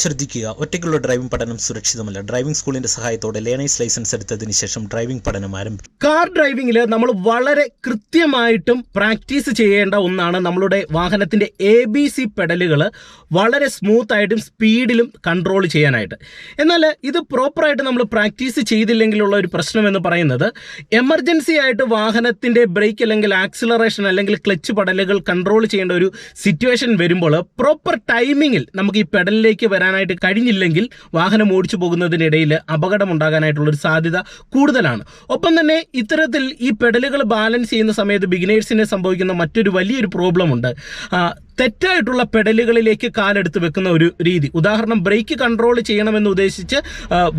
ശ്രദ്ധിക്കുക. ഒറ്റയ്ക്കുള്ള ഡ്രൈവിംഗ് പഠനം സുരക്ഷിതമല്ല. ഡ്രൈവിംഗ് സ്കൂളിന്റെ സഹായത്തോടെ ലേണേഴ്സ് ലൈസൻസ് എടുത്തതിന് ശേഷം ഡ്രൈവിംഗ് പഠനം ആരംഭിക്കും കാർ ഡ്രൈവിംഗിൽ നമ്മൾ വളരെ കൃത്യമായിട്ടും പ്രാക്ടീസ് ചെയ്യേണ്ട ഒന്നാണ് നമ്മളുടെ വാഹനത്തിന്റെ എ ബി സി പെഡലുകൾ വളരെ സ്മൂത്ത് ആയിട്ടും സ്പീഡിലും കൺട്രോൾ ചെയ്യാനായിട്ട്. എന്നാൽ ഇത് പ്രോപ്പറായിട്ട് നമ്മൾ പ്രാക്ടീസ് ചെയ്തില്ലെങ്കിലുള്ള ഒരു പ്രശ്നം എന്ന് പറയുന്നത് എമർജൻസി ആയിട്ട് വാഹനത്തിന്റെ ബ്രേക്ക് അല്ലെങ്കിൽ ആക്സിലറേഷൻ അല്ലെങ്കിൽ ക്ലച്ച് പെഡലുകൾ കൺട്രോൾ ചെയ്യേണ്ട ഒരു സിറ്റുവേഷൻ വരുമ്പോൾ പ്രോപ്പർ ടൈമിങ്ങിൽ നമുക്ക് ഈ പെഡലിലേക്ക് വരാനായിട്ട് കഴിഞ്ഞില്ലെങ്കിൽ വാഹനം ഓടിച്ചു പോകുന്നതിനിടയിൽ അപകടം ഉണ്ടാകാനായിട്ടുള്ള ഒരു സാധ്യത കൂടുതലാണ്. ഒപ്പം തന്നെ ഇത്തരത്തിൽ ഈ പെഡലുകൾ ബാലൻസ് ചെയ്യുന്ന സമയത്ത് ബിഗിനേഴ്സിനെ സംഭവിക്കുന്ന മറ്റൊരു വലിയൊരു പ്രോബ്ലം ഉണ്ട്. തെറ്റായിട്ടുള്ള പെഡലുകളിലേക്ക് കാലെടുത്ത് വെക്കുന്ന ഒരു രീതി. ഉദാഹരണം ബ്രേക്ക് കൺട്രോൾ ചെയ്യണമെന്ന് ഉദ്ദേശിച്ച്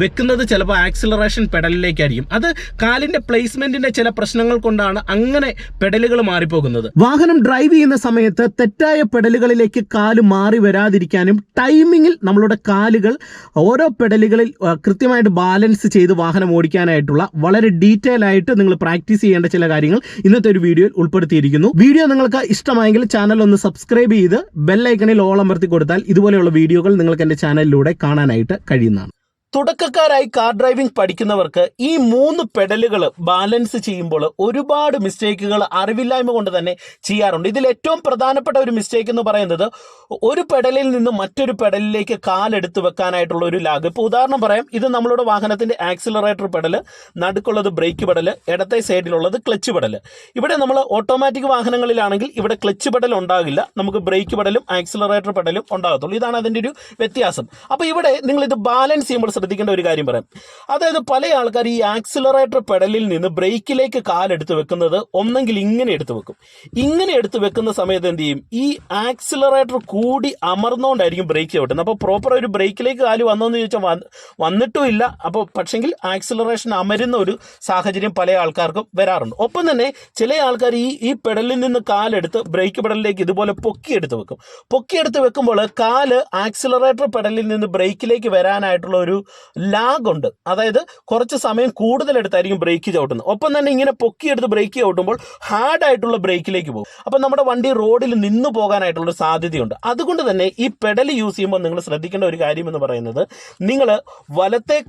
വെക്കുന്നത് ചിലപ്പോൾ ആക്സിലറേഷൻ പെഡലിലേക്കായിരിക്കും അത് കാലിന്റെ പ്ലേസ്മെന്റിന്റെ ചില പ്രശ്നങ്ങൾ കൊണ്ടാണ് അങ്ങനെ പെഡലുകൾ മാറിപ്പോകുന്നത്. വാഹനം ഡ്രൈവ് ചെയ്യുന്ന സമയത്ത് തെറ്റായ പെഡലുകളിലേക്ക് കാൽ മാറി വരാതിരിക്കാനും ടൈമിങ്ങിൽ നമ്മളുടെ കാലുകൾ ഓരോ പെഡലുകളിൽ കൃത്യമായിട്ട് ബാലൻസ് ചെയ്ത് വാഹനം ഓടിക്കാനായിട്ടുള്ള വളരെ ഡീറ്റെയിൽ ആയിട്ട് നിങ്ങൾ പ്രാക്ടീസ് ചെയ്യേണ്ട ചില കാര്യങ്ങൾ ഇന്നത്തെ ഒരു വീഡിയോയിൽ ഉൾപ്പെടുത്തിയിരിക്കുന്നു. വീഡിയോ നിങ്ങൾക്ക് ഇഷ്ടമായെങ്കിൽ ചാനൽ ഒന്ന് സബ്സ്ക്രൈബ് ചെയ്ത് ബെല്ലൈക്കണിൽ ഓളം അമർത്തി കൊടുത്താൽ ഇതുപോലെയുള്ള വീഡിയോകൾ നിങ്ങൾക്ക് എന്റെ ചാനലിലൂടെ കാണാനായിട്ട് കഴിയുന്നതാണ്. തുടക്കക്കാരായി കാർ ഡ്രൈവിംഗ് പഠിക്കുന്നവർക്ക് ഈ മൂന്ന് പെഡലുകൾ ബാലൻസ് ചെയ്യുമ്പോൾ ഒരുപാട് മിസ്റ്റേക്കുകൾ അറിവില്ലായ്മ കൊണ്ട് തന്നെ ചെയ്യാറുണ്ട്. ഇതിൽ ഏറ്റവും പ്രധാനപ്പെട്ട ഒരു മിസ്റ്റേക്ക് എന്ന് പറയുന്നത് ഒരു പെഡലിൽ നിന്ന് മറ്റൊരു പെഡലിലേക്ക് കാലെടുത്ത് വെക്കാനായിട്ടുള്ള ഒരു ലാഗ് ഇപ്പോൾ ഉദാഹരണം പറയാം. ഇത് നമ്മളുടെ വാഹനത്തിന്റെ ആക്സിലറേറ്റർ പെഡൽ നടുക്കുള്ളത് ബ്രേക്ക് പെഡൽ ഇടത്തെ സൈഡിലുള്ളത് ക്ലച്ച് പെഡൽ ഇവിടെ നമ്മൾ ഓട്ടോമാറ്റിക് വാഹനങ്ങളിലാണെങ്കിൽ ഇവിടെ ക്ലച്ച് പെഡൽ ഉണ്ടാകില്ല. നമുക്ക് ബ്രേക്ക് പെഡലും ആക്സിലറേറ്റർ പെഡലും ഉണ്ടാകത്തുള്ളൂ. ഇതാണ് അതിന്റെ ഒരു വ്യത്യാസം. അപ്പോൾ ഇവിടെ നിങ്ങൾ ഇത് ബാലൻസ് ചെയ്യുമ്പോൾ ശ്രദ്ധിക്കേണ്ട ഒരു കാര്യം പറയാം. അതായത് പല ആൾക്കാർ ഈ ആക്സിലറേറ്റർ പെഡലിൽ നിന്ന് ബ്രേക്കിലേക്ക് കാലെടുത്ത് വെക്കുന്നത് ഒന്നെങ്കിൽ ഇങ്ങനെ എടുത്തു വെക്കും. ഇങ്ങനെ എടുത്ത് വെക്കുന്ന സമയത്ത് എന്ത് ചെയ്യും? ഈ ആക്സിലറേറ്റർ കൂടി അമർന്നുകൊണ്ടായിരിക്കും ബ്രേക്ക് ചവിട്ടുന്നത് അപ്പോൾ പ്രോപ്പർ ഒരു ബ്രേക്കിലേക്ക് കാൽ വന്നോന്ന് ചോദിച്ചാൽ വന്ന് വന്നിട്ടും ഇല്ല. അപ്പോൾ പക്ഷെങ്കിൽ ആക്സിലറേഷൻ അമരുന്ന ഒരു സാഹചര്യം പല ആൾക്കാർക്കും വരാറുണ്ട്. ഒപ്പം തന്നെ ചില ആൾക്കാർ ഈ ഈ പെഡലിൽ നിന്ന് കാലെടുത്ത് ബ്രേക്ക് പെഡലിലേക്ക് ഇതുപോലെ പൊക്കിയെടുത്ത് വെക്കും. പൊക്കിയെടുത്ത് വെക്കുമ്പോൾ കാൽ ആക്സിലറേറ്റർ പെഡലിൽ നിന്ന് ബ്രേക്കിലേക്ക് വരാനായിട്ടുള്ള ഒരു ലാഗ് ഉണ്ട്. അതായത് കുറച്ച് സമയം കൂടുതലെടുത്തായിരിക്കും ബ്രേക്ക് ചവിട്ടുന്നത് ഒപ്പം തന്നെ ഇങ്ങനെ പൊക്കിയെടുത്ത് ബ്രേക്ക് ചവിട്ടുമ്പോൾ ഹാർഡ് ആയിട്ടുള്ള ബ്രേക്കിലേക്ക് പോകും. അപ്പം നമ്മുടെ വണ്ടി റോഡിൽ നിന്ന് പോകാനായിട്ടുള്ള സാധ്യതയുണ്ട്. അതുകൊണ്ട് തന്നെ ഈ പെഡൽ യൂസ് ചെയ്യുമ്പോൾ നിങ്ങൾ ശ്രദ്ധിക്കേണ്ട ഒരു കാര്യം എന്ന് പറയുന്നത് നിങ്ങൾ വലത്തെ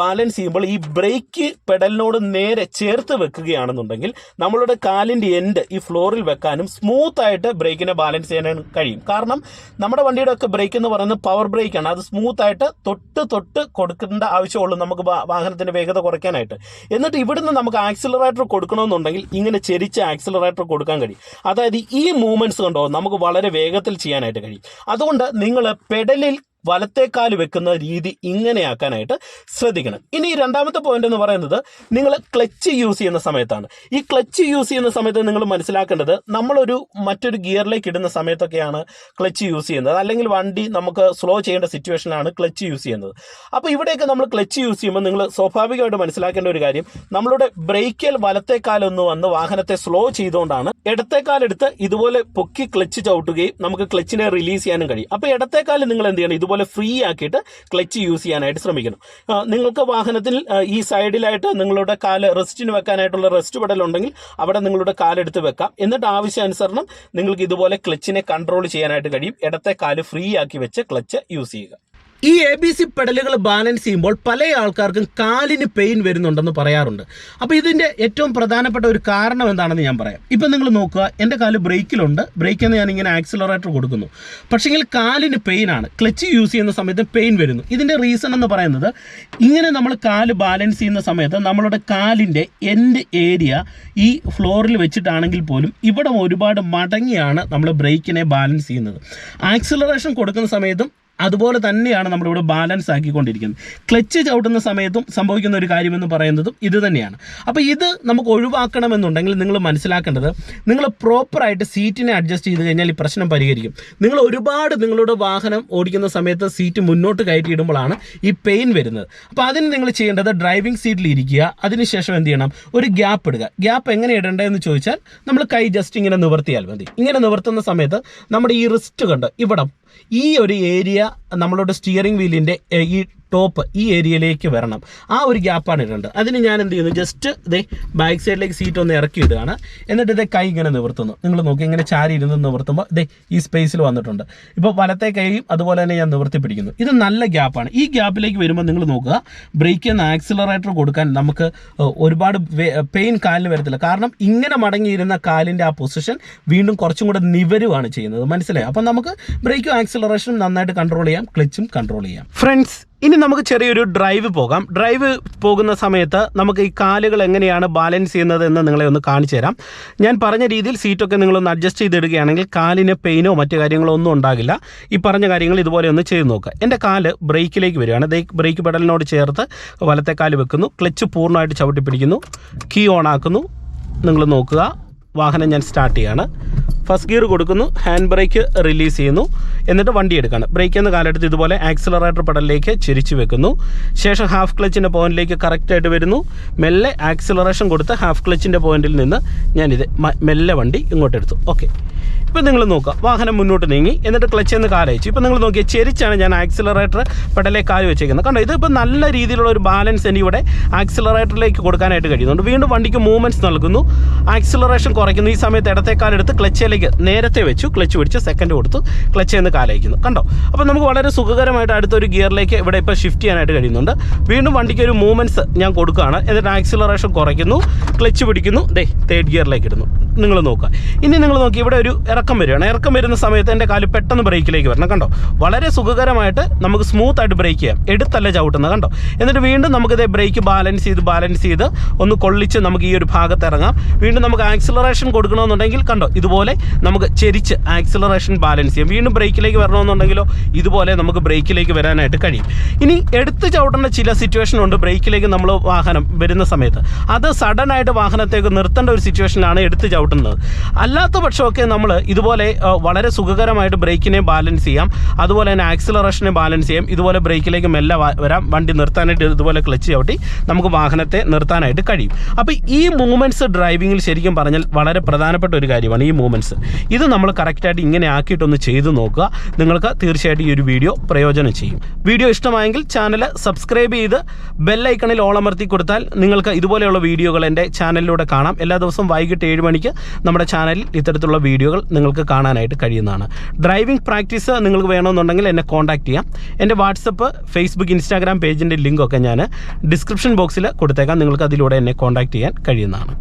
ബാലൻസ് ചെയ്യുമ്പോൾ ഈ ബ്രേക്ക് പെഡലിനോട് നേരെ ചേർത്ത് വെക്കുകയാണെന്നുണ്ടെങ്കിൽ നമ്മളുടെ കാലിന്റെ എൻഡ് ഈ ഫ്ലോറിൽ വെക്കാനും സ്മൂത്ത് ആയിട്ട് ബ്രേക്കിനെ ബാലൻസ് ചെയ്യാനും കഴിയും. കാരണം നമ്മുടെ വണ്ടിയുടെ ഒക്കെ ബ്രേക്ക് എന്ന് പറയുന്നത് പവർ ബ്രേക്കാണ് അത് സ്മൂത്ത് ആയിട്ട് തൊട്ട് തൊട്ട് കൊടുക്കേണ്ട ആവശ്യമുള്ളൂ നമുക്ക് വാഹനത്തിന്റെ വേഗത കുറയ്ക്കാനായിട്ട്. എന്നിട്ട് ഇവിടുന്ന് നമുക്ക് ആക്സിലറേറ്റർ കൊടുക്കണമെന്നുണ്ടെങ്കിൽ ഇങ്ങനെ ചെരിച്ച് ആക്സിലറേറ്റർ കൊടുക്കാൻ കഴിയും. അതായത് ഈ മൂവ്മെന്റ്സ് കണ്ടോ നമുക്ക് വളരെ വേഗത്തിൽ ചെയ്യാനായിട്ട് കഴിയും. അതുകൊണ്ട് നിങ്ങൾ പെഡലിൽ വലത്തേക്കാൽ വെക്കുന്ന രീതി ഇങ്ങനെയാക്കാനായിട്ട് ശ്രദ്ധിക്കണം. ഇനി രണ്ടാമത്തെ പോയിന്റ് എന്ന് പറയുന്നത് നിങ്ങൾ ക്ലച്ച് യൂസ് ചെയ്യുന്ന സമയത്താണ്. ഈ ക്ലച്ച് യൂസ് ചെയ്യുന്ന സമയത്ത് നിങ്ങൾ മനസ്സിലാക്കേണ്ടത് നമ്മളൊരു മറ്റൊരു ഗിയറിലേക്ക് ഇടുന്ന സമയത്തൊക്കെയാണ് ക്ലച്ച് യൂസ് ചെയ്യുന്നത്. അല്ലെങ്കിൽ വണ്ടി നമുക്ക് സ്ലോ ചെയ്യേണ്ട സിറ്റുവേഷനിലാണ് ക്ലച്ച് യൂസ് ചെയ്യുന്നത്. അപ്പോൾ ഇവിടെയൊക്കെ നമ്മൾ ക്ലച്ച് യൂസ് ചെയ്യുമ്പോൾ നിങ്ങൾ സ്വാഭാവികമായിട്ട് മനസ്സിലാക്കേണ്ട ഒരു കാര്യം നമ്മളുടെ ബ്രേക്കിൽ വലത്തേക്കാലൊന്ന് വന്ന് വാഹനത്തെ സ്ലോ ചെയ്തുകൊണ്ടാണ് ഇടത്തേക്കാലെടുത്ത് ഇതുപോലെ പൊക്കി ക്ലച്ച് ചവിട്ടുകയും നമുക്ക് ക്ലച്ചിനെ റിലീസ് ചെയ്യാനും കഴിയും. അപ്പോൾ ഇടത്തേക്കാൽ നിങ്ങൾ എന്ത് ചെയ്യണം? ഇതുപോലെ ഫ്രീ ആക്കിയിട്ട് ക്ലച്ച് യൂസ് ചെയ്യാനായിട്ട് ശ്രമിക്കണം നിങ്ങൾക്ക് വാഹനത്തിൽ ഈ സൈഡിലായിട്ട് നിങ്ങളുടെ കാൽ റെസ്റ്റിന് വെക്കാനായിട്ടുള്ള റെസ്റ്റ് പെടൽ ഉണ്ടെങ്കിൽ അവിടെ നിങ്ങളുടെ കാലെടുത്ത് വെക്കാം. എന്നിട്ട് ആവശ്യാനുസരണം നിങ്ങൾക്ക് ഇതുപോലെ ക്ലച്ചിനെ കൺട്രോൾ ചെയ്യാനായിട്ട് കഴിയും. ഇടത്തെ കാൽ ഫ്രീ ആക്കി വെച്ച് ക്ലച്ച് യൂസ് ചെയ്യുക. ഈ എ ബി സി പെഡലുകൾ ബാലൻസ് ചെയ്യുമ്പോൾ പല ആൾക്കാർക്കും കാലിന് പെയിൻ വരുന്നുണ്ടെന്ന് പറയാറുണ്ട്. അപ്പോൾ ഇതിന്റെ ഏറ്റവും പ്രധാനപ്പെട്ട ഒരു കാരണം എന്താണെന്ന് ഞാൻ പറയാം. ഇപ്പം നിങ്ങൾ നോക്കുക എന്റെ കാൽ ബ്രേക്കിലുണ്ട്. ബ്രേക്കിൽ ഞാൻ ഇങ്ങനെ ആക്സിലറേറ്റർ കൊടുക്കുന്നു. പക്ഷേങ്കിൽ കാലിന് പെയിൻ ആണ്. ക്ലച്ച് യൂസ് ചെയ്യുന്ന സമയത്ത് പെയിൻ വരുന്നു. ഇതിന്റെ റീസൺ എന്ന് പറയുന്നത് ഇങ്ങനെ നമ്മൾ കാൽ ബാലൻസ് ചെയ്യുന്ന സമയത്ത് നമ്മളുടെ കാലിന്റെ എൻഡ് ഏരിയ ഈ ഫ്ലോറിൽ വെച്ചിട്ടാണെങ്കിൽ പോലും ഇവിടെ ഒരുപാട് മടങ്ങിയാണ് നമ്മൾ ബ്രേക്കിനെ ബാലൻസ് ചെയ്യുന്നത്. ആക്സിലറേഷൻ കൊടുക്കുന്ന സമയത്തും അതുപോലെ തന്നെയാണ് നമ്മളിവിടെ ബാലൻസ് ആക്കിക്കൊണ്ടിരിക്കുന്നത്. ക്ലച്ച് ചവിട്ടുന്ന സമയത്തും സംഭവിക്കുന്ന ഒരു കാര്യമെന്ന് പറയുന്നതും ഇത് തന്നെയാണ്. അപ്പോൾ ഇത് നമുക്ക് ഒഴിവാക്കണമെന്നുണ്ടെങ്കിൽ നിങ്ങൾ മനസ്സിലാക്കേണ്ടത് നിങ്ങൾ പ്രോപ്പറായിട്ട് സീറ്റിനെ അഡ്ജസ്റ്റ് ചെയ്ത് കഴിഞ്ഞാൽ ഈ പ്രശ്നം പരിഹരിക്കും. നിങ്ങൾ ഒരുപാട് നിങ്ങളുടെ വാഹനം ഓടിക്കുന്ന സമയത്ത് സീറ്റ് മുന്നോട്ട് കയറ്റിയിടുമ്പോഴാണ് ഈ പെയിൻ വരുന്നത്. അപ്പോൾ അതിന് നിങ്ങൾ ചെയ്യേണ്ടത് ഡ്രൈവിംഗ് സീറ്റിൽ ഇരിക്കുക. അതിനുശേഷം എന്ത് ചെയ്യണം? ഒരു ഗ്യാപ്പ് ഇടുക. ഗ്യാപ്പ് എങ്ങനെ ഇടേണ്ടതെന്ന് ചോദിച്ചാൽ നമ്മൾ കൈ ജസ്റ്റ് ഇങ്ങനെ നിവർത്തിയാൽ മതി. ഇങ്ങനെ നിവർത്തുന്ന സമയത്ത് നമ്മുടെ ഈ റിസ്റ്റ് കണ്ട് ഇവിടം ഈ ഒരു ഏരിയ നമ്മളുടെ സ്റ്റിയറിംഗ് വീലിന്റെ ഈ ടോപ്പ് ഈ ഏരിയയിലേക്ക് വരണം. ആ ഒരു ഗ്യാപ്പാണ് ഇടേണ്ടത്. അതിന് ഞാൻ എന്ത് ചെയ്യുന്നു? ജസ്റ്റ് ഇതേ ബാക്ക് സൈഡിലേക്ക് സീറ്റ് ഒന്ന് ഇറക്കി ഇടുകയാണ്. എന്നിട്ട് ഇതേ കൈ ഇങ്ങനെ നിവർത്തുന്നു. നിങ്ങൾ നോക്കി ഇങ്ങനെ ചാരി ഇരുന്ന് നിവർത്തുമ്പോൾ ഇതേ ഈ സ്പേസിൽ വന്നിട്ടുണ്ട്. ഇപ്പോൾ വലത്തെ കൈയും അതുപോലെ തന്നെ ഞാൻ നിവർത്തി പിടിക്കുന്നു. ഇത് നല്ല ഗ്യാപ്പാണ് ഈ ഗ്യാപ്പിലേക്ക് വരുമ്പോൾ നിങ്ങൾ നോക്കുക ബ്രേക്ക് എന്ന ആക്സിലറേറ്റർ കൊടുക്കാൻ നമുക്ക് ഒരുപാട് പെയിൻ കാലിന് വരത്തില്ല. കാരണം ഇങ്ങനെ മടങ്ങിയിരുന്ന കാലിന്റെ ആ പൊസിഷൻ വീണ്ടും കുറച്ചും കൂടെ നിവരുവാണ് ചെയ്യുന്നത്. മനസ്സിലായി? അപ്പം നമുക്ക് ബ്രേക്കും ആക്സിലറേഷനും നന്നായിട്ട് കൺട്രോൾ ചെയ്യാം. ക്ലച്ചും കൺട്രോൾ ചെയ്യാം. ഫ്രണ്ട്സ് ഇനി നമുക്ക് ചെറിയൊരു ഡ്രൈവ് പോകാം. ഡ്രൈവ് പോകുന്ന സമയത്ത് നമുക്ക് ഈ കാലുകൾ എങ്ങനെയാണ് ബാലൻസ് ചെയ്യുന്നത് എന്ന് നിങ്ങളെ ഒന്ന് കാണിച്ചു തരാം. ഞാൻ പറഞ്ഞ രീതിയിൽ സീറ്റൊക്കെ നിങ്ങളൊന്ന് അഡ്ജസ്റ്റ് ചെയ്തിടുകയാണെങ്കിൽ കാലിന് പെയിനോ മറ്റു കാര്യങ്ങളോ ഒന്നും ഉണ്ടാകില്ല. ഈ പറഞ്ഞ കാര്യങ്ങൾ ഇതുപോലെ ഒന്ന് ചെയ്ത് നോക്കുക. എന്റെ കാൽ ബ്രേക്കിലേക്ക് വരികയാണ്. ബ്രേക്ക് പെഡലിനോട് ചേർത്ത് വലത്തെ കാൽ വെക്കുന്നു. ക്ലച്ച് പൂർണമായിട്ട് ചവിട്ടി പിടിക്കുന്നു കീ ഓൺ ആക്കുന്നു. നിങ്ങൾ നോക്കുക. വാഹനം ഞാൻ സ്റ്റാർട്ട് ചെയ്യാണ്. ഫസ്റ്റ് ഗിയർ കൊടുക്കുന്നു ഹാൻഡ് ബ്രേക്ക് റിലീസ് ചെയ്യുന്നു. എന്നിട്ട് വണ്ടി എടുക്കുകയാണ് ബ്രേക്ക് എന്ന കാലെടുത്ത് ഇതുപോലെ ആക്സിലറേറ്റർ പടലിലേക്ക് ചിരിച്ചു വെക്കുന്നു. ശേഷം ഹാഫ് ക്ലച്ചിന്റെ പോയിന്റിലേക്ക് കറക്റ്റായിട്ട് വരുന്നു. മെല്ലെ ആക്സിലറേഷൻ കൊടുത്ത് ഹാഫ് ക്ലച്ചിന്റെ പോയിന്റിൽ നിന്ന് ഞാനിത് മെല്ലെ വണ്ടി ഇങ്ങോട്ട് എടുത്തു. ഓക്കെ ഇപ്പം നിങ്ങൾ നോക്കുക. വാഹനം മുന്നോട്ട് നീങ്ങി. എന്നിട്ട് ക്ലച്ച് എന്ന് കാലയച്ചു ഇപ്പം നിങ്ങൾ നോക്കിയാൽ ചെരിച്ചാണ് ഞാൻ ആക്സിലറേറ്റർ പെടലേ കാൽ വെച്ചേക്കുന്നത്. കണ്ടോ? ഇതിപ്പോൾ നല്ല രീതിയിലുള്ള ഒരു ബാലൻസ് എനിക്ക് ഇവിടെ ആക്സിലറേറ്ററിലേക്ക് കൊടുക്കാനായിട്ട് കഴിയുന്നുണ്ട്. വീണ്ടും വണ്ടിക്ക് മൂവ്മെന്റ്സ് നൽകുന്നു. ആക്സിലറേഷൻ കുറയ്ക്കുന്നു. ഈ സമയത്ത് ഇടത്തെ കാലെടുത്ത് ക്ലച്ചിലേക്ക് നേരത്തെ വെച്ചു ക്ലച്ച് പിടിച്ച് സെക്കൻഡ് കൊടുത്തു ക്ലച്ച് എന്ന് കാലയക്കുന്നു. കണ്ടോ? അപ്പോൾ നമുക്ക് വളരെ സുഖകരമായിട്ട് അടുത്തൊരു ഗിയറിലേക്ക് ഇവിടെ ഇപ്പോൾ ഷിഫ്റ്റ് ചെയ്യാനായിട്ട് കഴിയുന്നുണ്ട്. വീണ്ടും വണ്ടിക്ക് ഒരു മൂവ്മെന്റ്സ് ഞാൻ കൊടുക്കുകയാണ്. എന്നിട്ട് ആക്സിലറേഷൻ കുറയ്ക്കുന്നു ക്ലച്ച് പിടിക്കുന്നു. ദേ തേർഡ് ഗിയറിലേക്ക് ഇടുന്നു. നിങ്ങൾ നോക്കുക. ഇനി നിങ്ങൾ നോക്കി ഇവിടെ ഒരു ഇറക്കം വരികയാണ്. ഇറക്കം വരുന്ന സമയത്ത് എന്റെ കാൽ പെട്ടെന്ന് ബ്രേക്കിലേക്ക് വരണം. കണ്ടോ? വളരെ സുഖകരമായിട്ട് നമുക്ക് സ്മൂത്ത് ആയിട്ട് ബ്രേക്ക് ചെയ്യാം. എടുത്തല്ല ചവിട്ടുന്നത്. കണ്ടോ? എന്നിട്ട് വീണ്ടും നമുക്കിത് ബ്രേക്ക് ബാലൻസ് ചെയ്ത് ബാലൻസ് ചെയ്ത് ഒന്ന് കൊള്ളിച്ച് നമുക്ക് ഈ ഒരു ഭാഗത്ത് ഇറങ്ങാം. വീണ്ടും നമുക്ക് ആക്സിലറേഷൻ കൊടുക്കണമെന്നുണ്ടെങ്കിൽ കണ്ടോ? ഇതുപോലെ നമുക്ക് ചെരിച്ച് ആക്സിലറേഷൻ ബാലൻസ് ചെയ്യാം. വീണ്ടും ബ്രേക്കിലേക്ക് വരണമെന്നുണ്ടെങ്കിലോ ഇതുപോലെ നമുക്ക് ബ്രേക്കിലേക്ക് വരാനായിട്ട് കഴിയും. ഇനി എടുത്ത് ചവിട്ടേണ്ട ചില സിറ്റുവേഷൻ ഉണ്ട്. ബ്രേക്കിലേക്ക് നമ്മൾ വാഹനം വരുന്ന സമയത്ത്. അത് സഡൻ ആയിട്ട് വാഹനത്തേക്ക് നിർത്തേണ്ട ഒരു സിറ്റുവേഷനിലാണ് എടുത്ത് ചവിട്ടുന്നത്. അല്ലാത്ത പക്ഷമൊക്കെ നമ്മൾ ഇതുപോലെ വളരെ സുഖകരമായിട്ട് ബ്രേക്കിനെ ബാലൻസ് ചെയ്യാം. അതുപോലെ തന്നെ ആക്സിലറേഷനെ ബാലൻസ് ചെയ്യാം. ഇതുപോലെ ബ്രേക്കിലേക്ക് മെല്ലെ വരാം. വണ്ടി നിർത്താനായിട്ട് ഇതുപോലെ ക്ലച്ച് ചവിട്ടി നമുക്ക് വാഹനത്തെ നിർത്താനായിട്ട് കഴിയും. അപ്പോൾ ഈ മൂവ്മെന്റ്സ് ഡ്രൈവിങ്ങിൽ ശരിക്കും പറഞ്ഞാൽ വളരെ പ്രധാനപ്പെട്ട ഒരു കാര്യമാണ് ഈ മൂവ്മെന്റ്സ് ഇത് നമ്മൾ കറക്റ്റായിട്ട് ഇങ്ങനെ ആക്കിയിട്ടൊന്ന് ചെയ്ത് നോക്കുക. നിങ്ങൾക്ക് തീർച്ചയായിട്ടും ഈ ഒരു വീഡിയോ പ്രയോജനം ചെയ്യും. വീഡിയോ ഇഷ്ടമായെങ്കിൽ ചാനൽ സബ്സ്ക്രൈബ് ചെയ്ത് ബെല്ലൈക്കണിൽ ഓളമർത്തി കൊടുത്താൽ നിങ്ങൾക്ക് ഇതുപോലെയുള്ള വീഡിയോകൾ എന്റെ ചാനലിലൂടെ കാണാം. എല്ലാ ദിവസവും വൈകിട്ട് ഏഴ് മണിക്ക് നമ്മുടെ ചാനലിൽ ഇത്തരത്തിലുള്ള വീഡിയോകൾ നിങ്ങൾക്ക് കാണാനായിട്ട് കഴിയുന്നതാണ്. ഡ്രൈവിംഗ് പ്രാക്ടീസ് നിങ്ങൾക്ക് വേണമെന്നുണ്ടെങ്കിൽ എന്നെ കോൺടാക്ട് ചെയ്യാം. എന്റെ വാട്സപ്പ് ഫേസ്ബുക്ക് ഇൻസ്റ്റാഗ്രാം പേജിന്റെ ലിങ്കൊക്കെ ഞാൻ ഡിസ്ക്രിപ്ഷൻ ബോക്സിൽ കൊടുത്തേക്കാം. നിങ്ങൾക്ക് അതിലൂടെ എന്നെ കോൺടാക്ട് ചെയ്യാൻ കഴിയുന്നതാണ്.